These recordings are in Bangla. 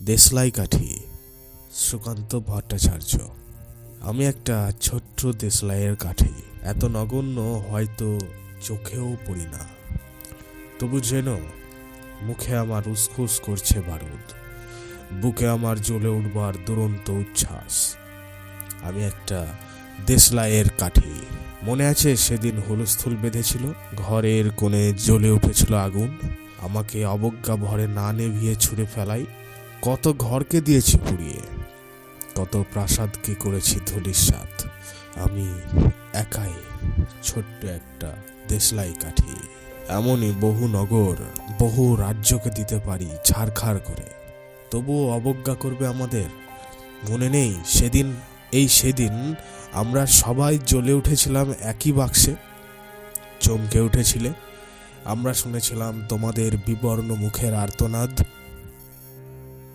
দেশলাই কাঠি সুকান্ত ভট্টাচার্য। আমি একটা ছোট্ট দেশলাইয়ের কাঠি। এত নগণ্য হয়তো চোখেও পড়ি না। তবু যেন মুখে আমার উসখুস করছে বারুদ। বুকে আমার জ্বলে উঠবার দুরন্ত উচ্ছ্বাস। আমি একটা দেশলাইয়ের কাঠি। মনে আছে সেদিন হুলস্থুল বেঁধেছিল, ঘরের কোণে জ্বলে উঠেছিল আগুন। আমাকে অবজ্ঞা ভরে না নেভিয়ে ছুঁড়ে ফেলাই কত ঘরকে দিয়েছি পুড়িয়ে, কত প্রাসাদকে করেছি ধুলিস্বাদ আমি একাই ছোট্ট একটা দেশলাই কাঠি। এমনই বহু নগর, বহু রাজ্যকে দিতে পারি ছাড়খাড় করে। তবুও অবজ্ঞা করবে আমাদের? মনে নেই সেদিন, এই সেদিন আমরা সবাই জ্বলে উঠেছিলাম একই বাক্সে? চমকে উঠেছিলে? আমরা শুনেছিলাম তোমাদের বিবর্ণ মুখের আর্তনাদ।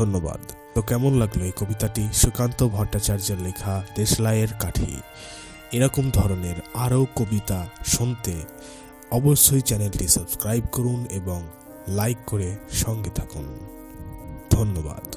ধন্যবাদ। তো কেমন লাগল এই কবিতাটি? সুকান্ত ভট্টাচার্যের লেখা দেশলাইয়ের কাঠি। এরকম ধরনের আরও কবিতা শুনতে অবশ্যই চ্যানেলটি সাবস্ক্রাইব করুন এবং লাইক করে সঙ্গে থাকুন। ধন্যবাদ।